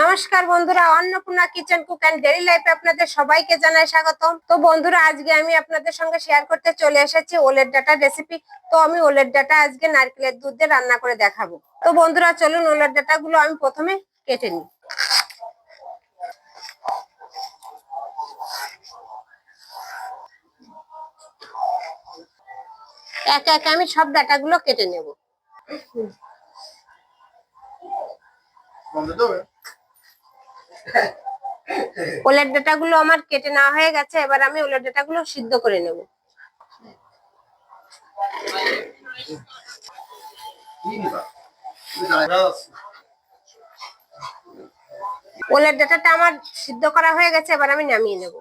নমস্কার বন্ধুরা, Annapurna kitchen cook and daily লাইফে আপনাদের সবাইকে জানাই স্বাগতম। তো বন্ধুরা, আজকে আমি আপনাদের সঙ্গে শেয়ার করতে চলে এসেছি ওলের ডাটা রেসিপি তো আমি ওলের ডাটা আজকে নারকেলের দুধ দিয়ে রান্না করে দেখাবো। তো বন্ধুরা, চলুন ওলের ডাটা গুলো আমি প্রথমে কেটে নিই। একে একে আমি সব ডাটাগুলো কেটে নেব। ওলের ডাটাগুলো আমার কেটে নেওয়া হয়ে গেছে, এবার আমি ওলের ডাটাগুলো সিদ্ধ করে নেব। ওলের ডাটাটা আমার সিদ্ধ করা হয়ে গেছে, এবার আমি নামিয়ে নেব।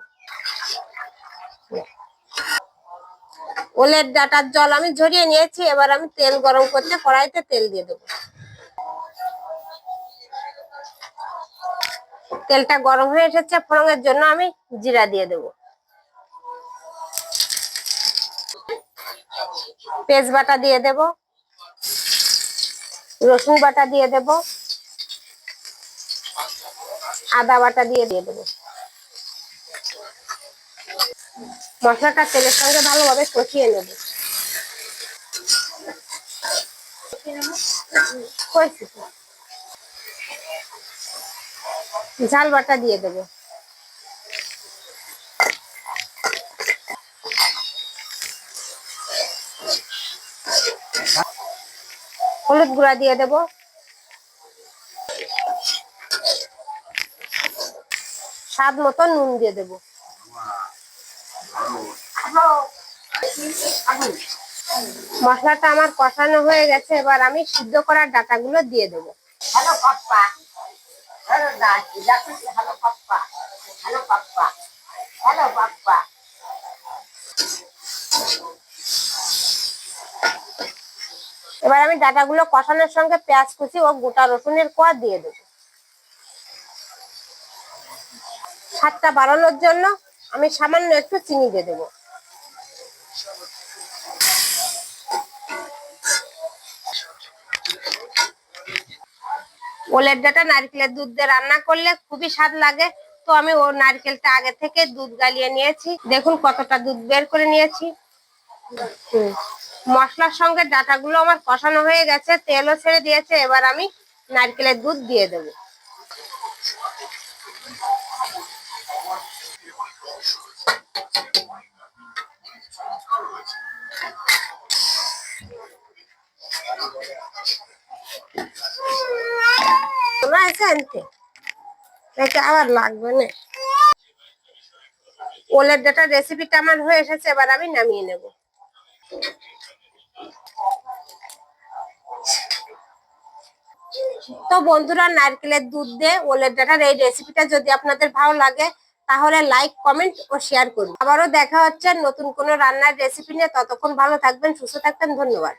ওলের ডাটার জল আমি ঝরিয়ে নিয়েছি, এবার আমি তেল গরম করতে কড়াইতে তেল দিয়ে দেবো। তেলটা গরম হয়ে এসেছে, ফোড়নের জন্য আমি জিরা দিয়ে দেব। পেঁয়াজ বাটা দিয়ে দেব, রসুন বাটা দিয়ে দেব, আদা বাটা দিয়ে দিয়ে দেবো। মশলাটা তেলের সঙ্গে ভালোভাবে কষিয়ে নেব। কষি তো। ঝাল বাটা দিয়ে দেবো। হলুদ গুঁড়া দিয়ে দেবো। স্বাদ মতো নুন দিয়ে দেবো। মশলাটা আমার কষানো হয়ে গেছে, এবার আমি সিদ্ধ করার ডাটাগুলো দিয়ে দেবো। দাদি দেখো হ্যালো পাপ্পা হ্যালো পাপ্পা, হ্যালো এবার আমি ডাটাগুলো কষানোর সঙ্গে পেঁয়াজ কুচি ও গোটা রসুনের কোয়া দিয়ে দেবো। স্বাদটা বাড়ানোর জন্য আমি সামান্য একটু চিনি দিয়ে দেবো। ওলের ডাটা নারকেলের দুধ দিয়ে রান্না করলে খুবই স্বাদ লাগে। তো আমি ও নারকেলটা আগে থেকে দুধ গালিয়ে নিয়েছি। দেখুন কতটা দুধ বের করে নিয়েছি। মশলার সঙ্গে ডাটাগুলো আমার কষানো হয়ে গেছে, তেলও ছেড়ে দিয়েছে। এবার আমি নারকেলের দুধ দিয়ে দেবো। এসে আনতে। নাকি আবার লাগবে না? ওলের ডাটা রেসিপিটা আমার হয়ে এসেছে, এবার আমি নামিয়ে নেব। তো বন্ধুরা, নারকেলের দুধ দিয়ে ওলের ডাটার এই রেসিপিটা যদি আপনাদের ভালো লাগে, তাহলে লাইক কমেন্ট ও শেয়ার করুন। আবারও দেখা হচ্ছে নতুন কোনো রান্নার রেসিপি নিয়ে। ততক্ষণ ভালো থাকবেন, সুস্থ থাকবেন, ধন্যবাদ।